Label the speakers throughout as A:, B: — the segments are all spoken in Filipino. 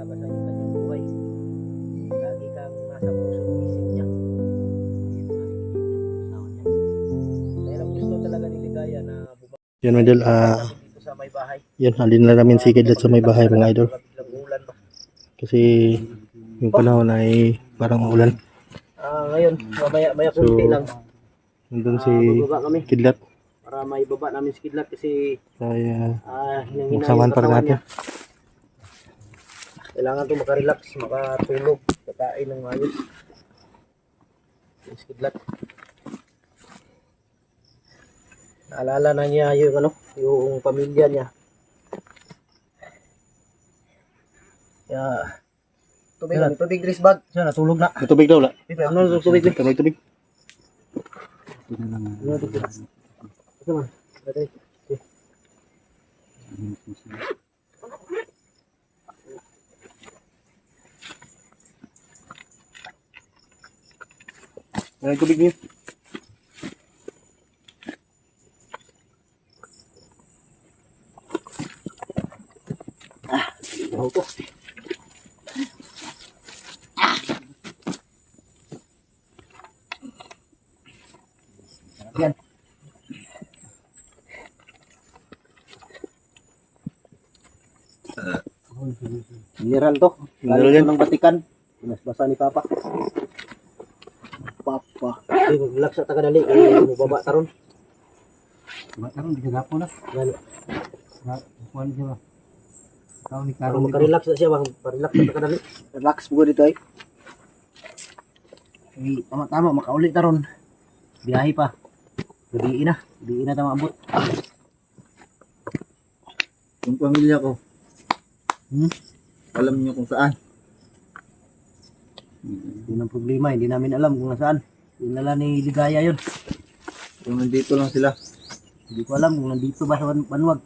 A: sa iyong kanyang buhay. Lagi kang nasa puso isip niya. Dahil ang gusto talaga ni Ligaya na bumalik
B: Yan mga idol, ah,
A: dito sa may bahay.
B: yan, halin na namin si Kidlat sa may bahay mga idol. Kasi yung panahon ay parang ulan.
A: Ah, ngayon, mamaya maya
B: So,
A: kunti lang.
B: Nandun
A: Ah,
B: si
A: bababa kami
B: Kidlat.
A: para may baba namin si Kidlat kasi
B: Kaya
A: ah, hinang
B: Magsamahan pa rin natin.
A: Kailangan to makarelax, makatulog, kakain ng ayos. Yung si Kidlat. Naalala na niya yung ano, yung pamilya niya. Kaya, tubig, yeah. tubig Chris bag. Siya natulog na.
B: may tubig daw la.
A: Ano yung tubig? Pipe?
B: May tubig.
A: Ano yung tubig? Ito man. Ito. Okay.
B: May tubig niyo.
A: Ako po. Yan. Mineral to.
B: Mineral
A: Galing
B: yan.
A: to ng Batikan. Pinasbasa ni Papa. Papa. Mag-relax sa tagadali. Kaya mababa taron.
C: Mataron di kagapo na.
A: Gani.
C: Kuan siya. Tao ni
A: Para
C: Karon
A: makarelax na siya. Bang, parelax sa tagadali. Relax mo dito ay. Ay, tama-tama. Makauli taron. Biyahe pa. Gabi na. Gabi na tama abot.
C: Yung pamilya ko.
A: Hmm?
C: Alam niyo kung saan.
A: Hindi ng problema. Hindi namin alam kung nasaan. Dinala ni Ligaya yun.
C: Kung nandito lang sila.
A: Hindi ko alam kung nandito ba sa Ban- Banwag.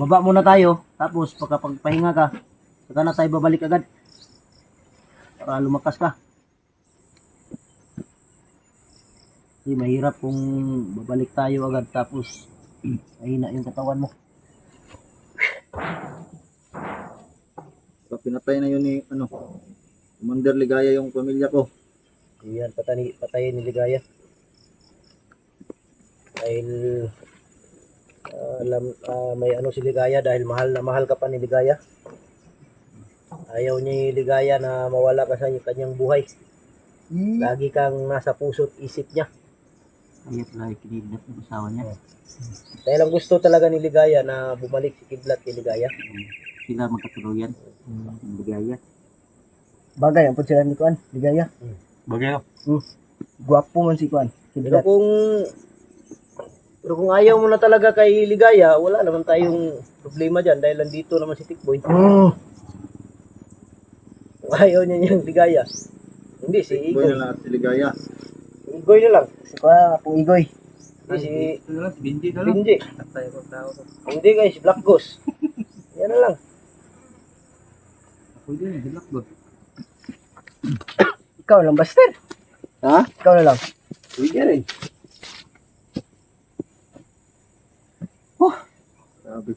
A: Baba muna tayo, tapos pagkapagpahinga ka, saka na tayo babalik agad. Para lumakas ka. Kasi mahirap kung babalik tayo agad tapos mahina yung katawan mo.
C: So, pinatay na yun ni ano. Commander Ligaya yung pamilya ko.
A: Yan, patay, patay ni Ligaya. Dahil ah, alam, ah, may ano si Ligaya dahil mahal na mahal ka pa ni Ligaya. Ayaw ni Ligaya na mawala ka sa kanyang buhay. Lagi kang nasa puso't isip niya.
C: Ayat lang kinidnap ng asawa niya.
A: Dahil ang gusto talaga ni Ligaya na bumalik si Kidlat kay Ligaya.
C: Sila magkatuluyan. Yung Ligaya.
A: Bagay, ang sila ni Kuan, Ligaya.
B: Bagay no?
A: Gwapo man si Kuan. Pero kung pero kung ayaw mo na talaga kay Ligaya, wala naman tayong problema dyan dahil nandito naman si Tikboy. Kung ayaw niya niyang Ligaya. Hindi, si
C: Boy
A: Igoy.
C: na lang si Ligaya.
A: Igoy na lang. Si Kuan, po Igoy. Hindi, si
C: Ito na lang, si Benji na tao ko.
A: Hindi guys, Black Ghost. Yan na lang.
C: Ako din, hilak ba?
A: Ikaw lang, Buster.
C: Ha?
A: Ikaw na lang.
C: Pwede rin. Grabe.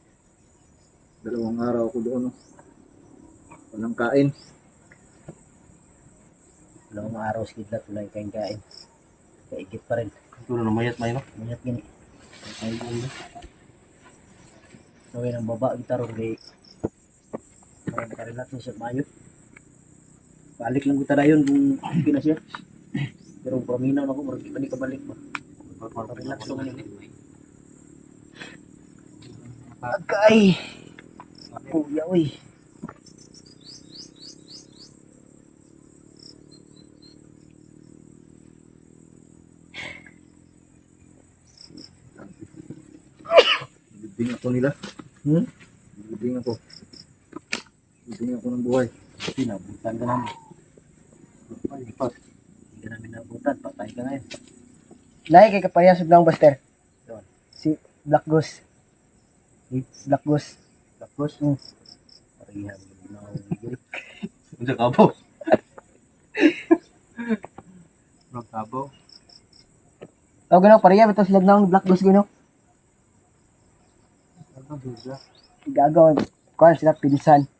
C: Dalawang araw ako doon. Oh. Walang kain.
A: Dalawang araw si Kidlat, wala yung kain-kain. Kaigit pa rin.
B: Ito na mayat may no?
A: Mayat gini. Ay. So, yun ang baba, kita ron kay para makarelax na siya mayo. Balik lang kita na yun kung okay na siya. Pero paminaw na ako, marami pa ni kabalik ba. Relax lang yun. Agay! Kuya, uy.
C: Bibing ako nila.
A: Hmm?
C: Bibing ako. Bibing ako ng buhay.
A: Pinabutan ka namin. Ay, pa. Hindi ka namin nabutan. Patay ka ngayon. Nay, kay kapayasog lang, Buster. Si Black Ghost. Si Black Ghost. Black Ghost? Hmm. Parihan.
B: Ano ka po?
C: Magkabaw.
A: Oh, gano'n, parihan. Ito sila ng Black Ghost, gano'n.
C: Ano ba?
A: Gagawa.
C: kuan sila pinsan.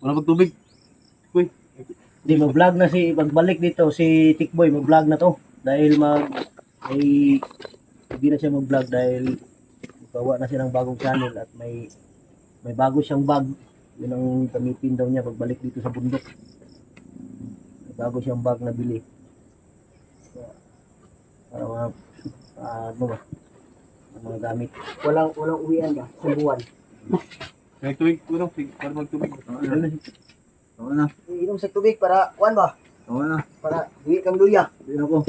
B: Wala magtubig. Uy.
A: Di mag-vlog na si pagbalik dito si Tikboy mag-vlog na to dahil mag ay hindi na siya mag-vlog dahil gawa na siya ng bagong channel at may may bago siyang bag. Yun ang gamitin daw niya pagbalik dito sa bundok. May bago siyang bag na bili. Para mga ah, ano ba? Ang mga gamit.
C: Walang walang uwian ba? Sa buwan.
B: May tubig. Wala. Para magtubig. Oo na.
C: Inom sa tubig para kuan ba?
B: Oo na.
C: Para di kang luya.
B: Hindi na ko.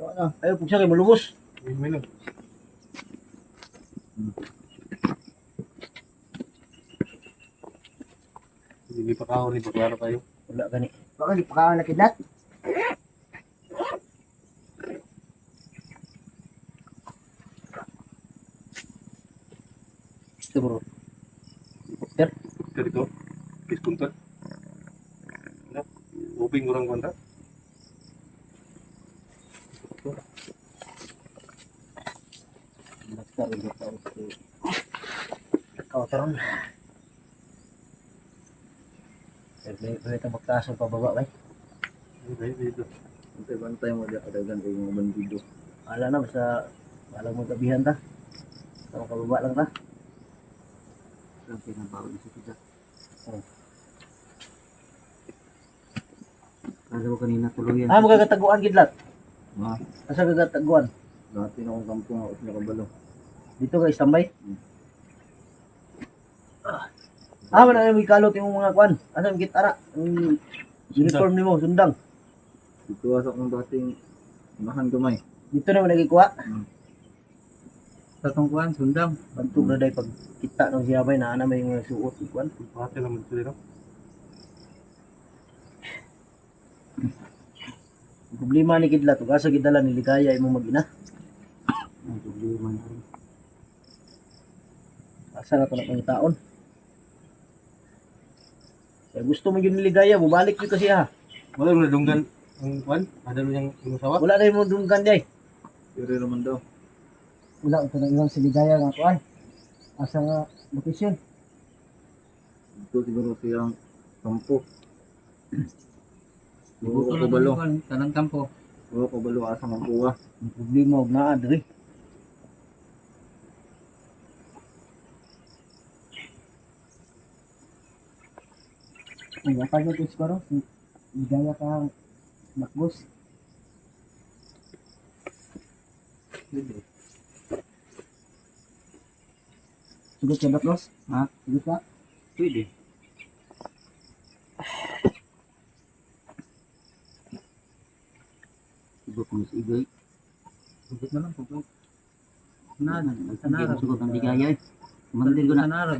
C: Oo na.
A: Ayaw po siya kay malubos.
B: Minum. Hindi pa kao ni Baklaro kayo.
A: Wala gani.
C: Baka di pa ka nakidlat.
A: Ito bro.
B: Ito dito. Kis punta. Ano? Uping kurang kontra.
A: Basta rin ito. Ikaw taron. Pwede pwede ito magtaso pababa ba?
B: Okay, dito.
D: Bantay bantay mo dia kadagan kay mga bandido.
A: Ala na basta walang magkabihan ta. Ito kababa lang ta.
D: Lang pinabaw ni sa kita.
A: Oh.
D: Kala ko kanina tuluyan.
A: Ah, magagataguan gidlat.
D: Ah,
A: Asa gagataguan?
D: dati na akong kampong ako sa kabalo.
A: Dito ka istambay. Ah, wala na may kalot yung mga kwan. Asa yung gitara? Ang uniform nimo sundang.
D: Dito asa akong dating mahan gamay.
A: Dito na mo nagikuha.
D: Sa tungkuan sundang.
A: Bantog na dahil pag kita ng siyabay na ana may mga suot kwan.
B: Pati naman dito.
A: Ang problema ni Kidlat, ug asa gidala ni Ligaya imong mag-ina.
D: Ang problema na rin.
A: Asa na to na pangitaon. Kaya gusto mo yun ni Ligaya, bubalik yun kasi ha.
B: Wala rin nadunggan ang kwan. Ada rin yung inusawa.
A: Wala na yung dunggan di.
D: Pero naman daw.
C: Wala ito na ilang si Ligaya nga kuan. Asa nga lokasyon.
D: Dito siguro siyang kampo. Buko ko balo.
E: Tanang kampo.
D: Buko ko balo asa ng buwa.
A: Ang problema og naa diri.
C: Ang yapag ito siguro. Si Ligaya ka makbus. Sugot ka baklos?
D: Ha?
C: Sugot ka?
D: Pwede. Sugot mo sa igay.
E: Sugot na lang po. Na,
D: Ang
E: sanara.
D: sugot ang ligaya. Mandir ko na.
E: Sanara.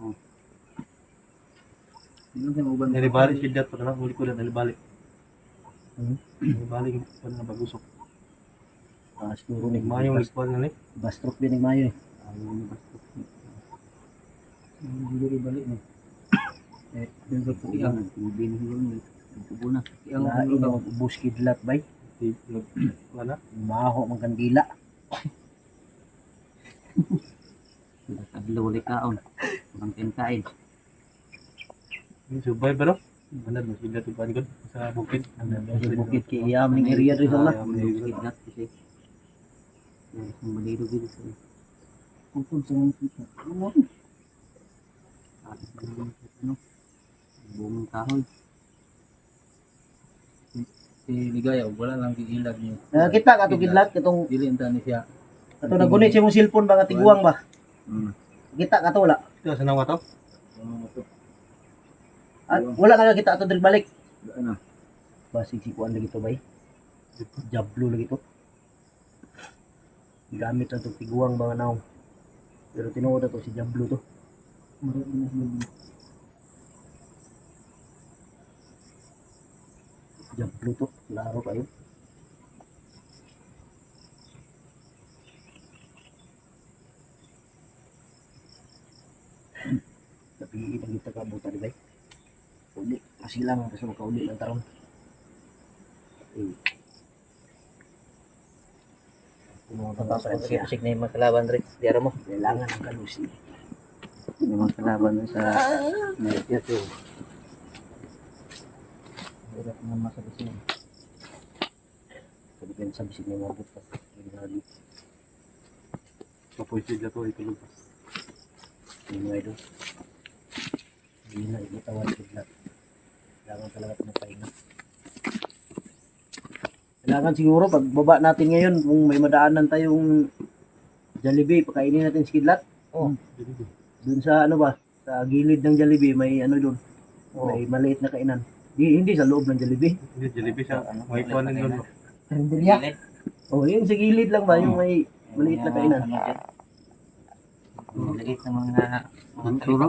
D: Oh.
E: Hindi siya mauban.
B: Nalibalik si Dad. Pagka huli ko na nalibalik.
A: Hmm?
B: Nalibalik yung kwan na bagusok.
A: Ah, siguro ni
B: Mayong nagkwan na ni.
A: Bastrok din ng mayo eh.
D: Ayaw ni
E: rin balik mo. Eh, yung sa puti ang.
D: nagtubi na siguro. Nagtubo na.
E: Iyang
A: Lain
E: ulo daw.
A: ang ubus Kidlat bay.
B: Wala.
A: Maho man kandila.
D: Adlaw ulit kaon. Ang kain.
B: Yung Subay pero. Ano mo sila ito kwan sa bukid.
A: Sa bukid kay iyam ning area na.
B: yung mga-
D: Kidnap kasi. Isang baliro dito sa
C: Kung sa mga kita.
D: ano, ano, buong kahoy.
E: Si Ligaya, wala lang giilag niyo.
A: Nakita ka to Kidlat katong
E: Dili ang tani siya.
A: kato nagunit siya mong cellphone ba nga tiguang ba?
D: Hmm.
A: Kita ka to wala.
B: Ito sa nawa to.
D: Ano to?
A: At wala ka nakita ato diri balik.
D: Ano?
A: Basig si kuan lagi to bay. Jablo lagi to. Gamit na to tiguang mga naong. Pero tinuod na to si Jablo to. Jablo to. Laro kayo. Tapi ini kita kabuta di bay. Uli, masilang kasi makauli ng taron. Eh. Pasik-pasik na yung mga kalaban rin. Diara mo.
C: Kailangan ng kalusi.
F: Yung mga kalaban sa Net yun.
A: Hirap naman masabis yun. Sabi ko sa bisig na yung mga butas. Ginali.
G: Papoy sila to, itulog.
A: Yung mga idol. Hindi na ibitawan kidlat. Kailangan talaga ito magpahinga. Kailangan siguro pag baba natin ngayon kung may madaanan tayong Jollibee, pakainin natin si Kidlat.
C: Oh.
A: Doon sa ano ba? Sa gilid ng Jollibee may ano doon. May maliit na kainan. Di, hindi sa loob ng Jollibee.
G: Hindi, Jollibee siya. May kuha ng yun.
C: Karinderya.
A: Oh, yun sa gilid lang ba yung may maliit na kainan.
F: Lagit ng mga mga turo.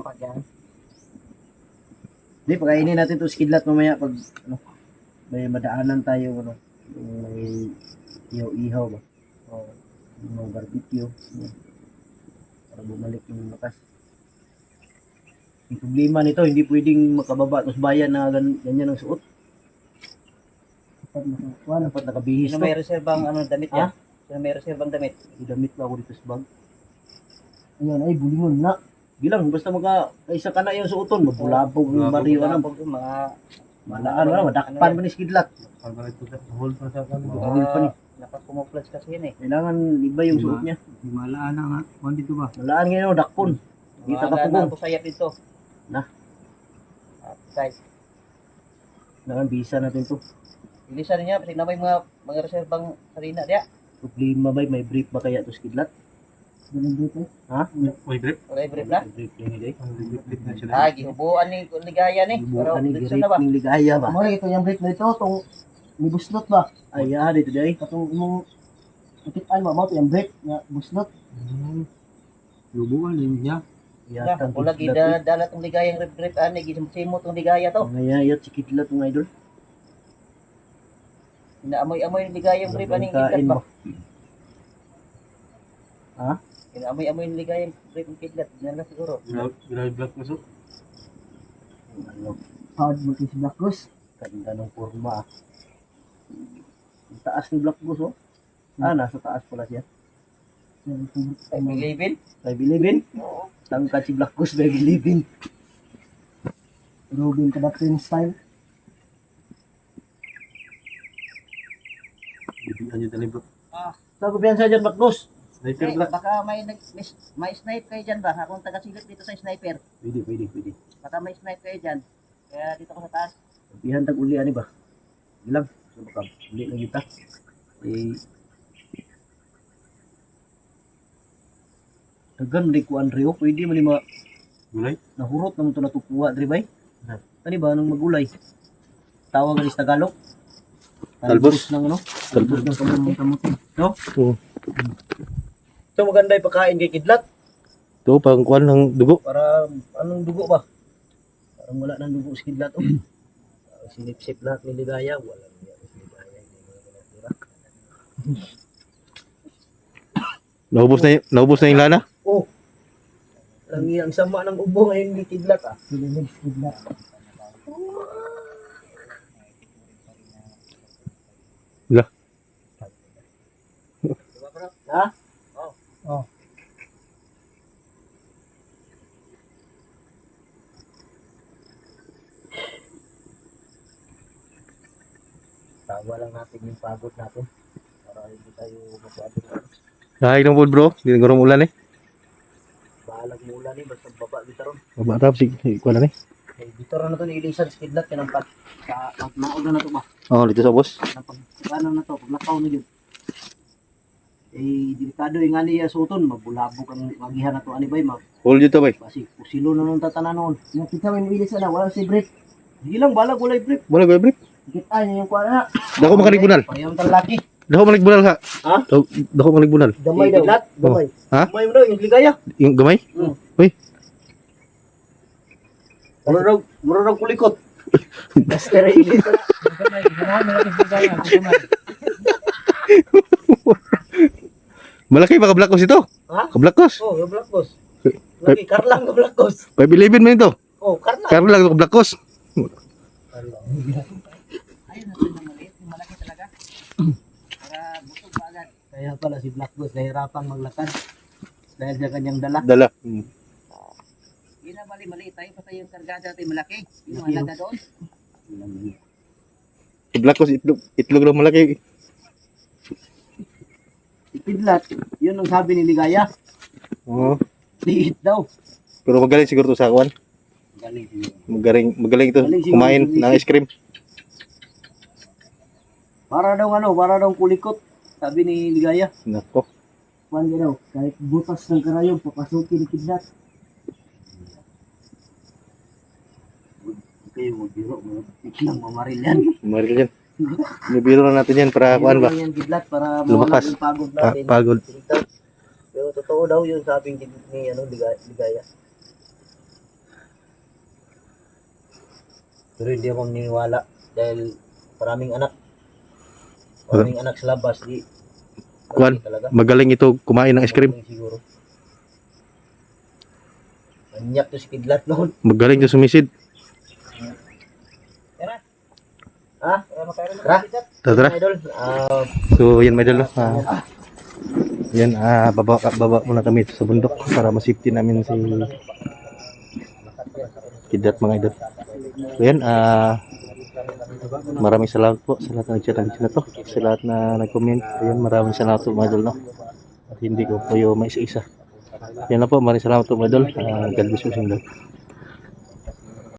A: Di, pakainin natin to si Kidlat mamaya pag ano, may madaanan tayo ano, may ihaw-ihaw ba? O yung barbecue. Para bumalik yung lakas. Yung problema nito, hindi pwedeng makababa tapos bayan na gan- ganyan ang suot.
C: Dapat makakuha na.
A: Dapat nakabihis
D: Sino
A: to.
D: may reserbang ano damit
A: Ha?
D: yan? Sino may reserbang damit?
A: Idamit pa ako dito sa bag.
C: Ayun, ay, bulingon na.
A: Bilang, basta maka, kaisa ka na yung suoton, mabulabog yung bariyo, ano,
D: Mga mga
A: malaan, ano, madakpan mo ni si Kidlat.
G: Pag ito sa hold pa sa kan.
A: Mahal pa ni.
D: nakakumuplas kasi yun eh.
A: Kailangan iba yung suot niya.
F: Himalaan na nga. Kung dito ba?
A: Malaan ngayon, oh, dakpon. Kita ka
D: Wala
A: pugong.
D: na ako sayap dito.
A: Na.
D: Ah, guys,
A: Kailangan bisa natin to.
D: ilisan niya kasi na may mga mga reserbang sarina dia.
A: Problema ba, may brief ba kaya to si Kidlat?
C: Ganun dito.
G: May grip.
D: Wala brief na.
A: May brief ni Day.
G: Grip.
D: Ah, gihubuan ni ligaya ni. Pero
A: ni
D: ba?
A: ng ligaya ba?
C: Amo ito yung break na ito, itong may buslot ba?
A: Ay, ah, dito day.
C: Katong imong Itik ay mamaw yung break na buslot.
F: Lubuan din niya.
D: Ya,
A: Yatang
D: wala
A: Kidlat.
D: gida dala tong ligayang rip ani gisimsimo tong ligaya to.
A: Ngayayat si Kidlat ng idol.
D: Inaamoy-amoy yung ligayang rip ani
A: Kain
D: kidlat
A: ba?
D: ba? Inaamoy-amoy yung ligayang rip ng kidlat. Diyan lang siguro.
G: Grabe black na so.
A: Ano,
C: Hard mo si Black Goose.
A: ganda ng forma. ah. Ang taas ni Black Goose, oh. Ah, nasa taas pala siya.
D: Ay, bilibin.
A: By Bilibin. Tangkad si Black Goose by Bilibin.
C: Robin Kadatin style.
G: Bibihan niyo tali bro.
A: Sa kumpiyansa dyan, Black Goose.
G: Sniper
D: Eh,
G: black.
D: baka may may, may snipe kayo diyan ba? Akong taga-silip dito sa sniper.
A: Pwede, pwede, pwede.
D: Baka may snipe kayo diyan. Kaya dito ko sa taas.
A: Kumpihan tag uli, ani ba? Ilang. So, baka uli na kita. Eh, Dagan, di ko Andreo. Pwede man lima
G: Gulay.
A: nahurot naman ito natupuwa, di ba? Ano ba, nang magulay? Tawag sa Tagalog?
G: Talbos.
A: ng ano?
G: Talbos.
A: ng kamuti. No?
G: Oo.
A: So maganda yung pagkain kay Kidlat.
G: To pang kuan ng dugo.
A: Para anong dugo ba? Parang wala nang dugo si Kidlat. Oh. Sinip-sip lahat ni Ligaya. Wala niya si Ligaya. Hindi mo naman natira.
G: Naubos na naubos na yung lana.
A: Oh. Lang ang sama ng ubo ngayon ni Kidlat ah.
C: Pililig Black.
A: Ha?
C: Oh.
A: Tawa lang natin yung pagod natin. Para hindi tayo mapagod.
G: Dahil ng food bro. Hindi na ulan eh.
A: Ni basta baba dito ron.
G: Baba tap si kuan na ni.
A: Eh, dito ron na to ni Ilisan si Kidlat. Kinampat. Sa pagnaog na to ba?
G: Oh, dito sa boss.
A: Napag, ano na to, paglakaw na yun. Eh, delikado yung nga niya suton, magbulabog ang magihan na to, ano ba mag,
G: Hold dito bay.
A: basi, kusilo na nung tatanan noon.
C: Nakita mo yung ilis na, wala si break.
A: Hindi lang, balag, walay brief.
G: Muna ko brief.
C: Kita niya yung kuha na.
G: Dako makanig bunal.
A: Payam talaki.
G: Dako manig bunal ha.
A: Ha?
G: Dako- manig bunal.
C: Gamay
A: Eh,
C: daw. Gamay.
G: Ha?
A: Gamay mo daw, yung ligaya.
G: Yung gamay?
A: Mura daw, mura daw kulikot.
C: Master ilis na.
G: Malaki ba ka black ito?
A: Ha?
G: Ka black
A: Oh, boss. Lagi, karlang ka black boss.
G: 511 man ito.
A: Oh, karlang.
G: Karo lang ito black
D: Ayun maliit, malaki talaga. Para busog agad.
A: Kaya pala si Black Ghost nahirapang maglakad dahil sa kanyang dala.
B: Dala. Hmm.
D: Yun na mali, mali tayo. Patay yung kargada natin malaki. Yung halaga doon.
B: Si Black Ghost, itlog, itlog lang malaki.
A: Ipidlat, yun ang sabi ni Ligaya.
B: Oo.
A: Liit daw.
B: Pero magaling siguro to sa
A: siguro.
B: Magaling, magaling to
A: Magaling siguro
B: kumain ng ice cream.
A: Para daw ano, para daw kulikot. Sabi ni Ligaya.
B: Nako.
C: Kuan ka daw, kahit butas ng karayom, papasukin ni Kidlat.
A: Kayo magbiro, biglang mamaril yan.
B: Maril yan. Nibiro na natin yan para kuan ba?
A: Yan kidlat para
B: Lumakas.
A: yung pagod
B: Pa-
A: natin.
B: pagod.
A: Sintaw. Pero totoo daw yun sabi ni, ni ano, Ligaya. Ligaya. Pero hindi ako niniwala dahil maraming anak. Maraming anak sa labas. Di, talaga.
B: Magaling ito kumain ng ice cream.
A: Magaling siguro. Manyak to si Kidlat noon.
B: Magaling to sumisid.
A: Ha? Tara.
B: Tara.
A: Ah,
B: So, yan may dalo. Ah, yan, ah, baba, baba muna kami sa bundok para masafety namin si Kidat mga idol. So, yan, ah, maraming salamat po sa lahat ng na to. Sa lahat na nag-comment. Ayan, maraming salamat po mga idol. No? At hindi ko po yung maisa-isa. Yan na po, maraming salamat po mga idol. Ah, God bless you.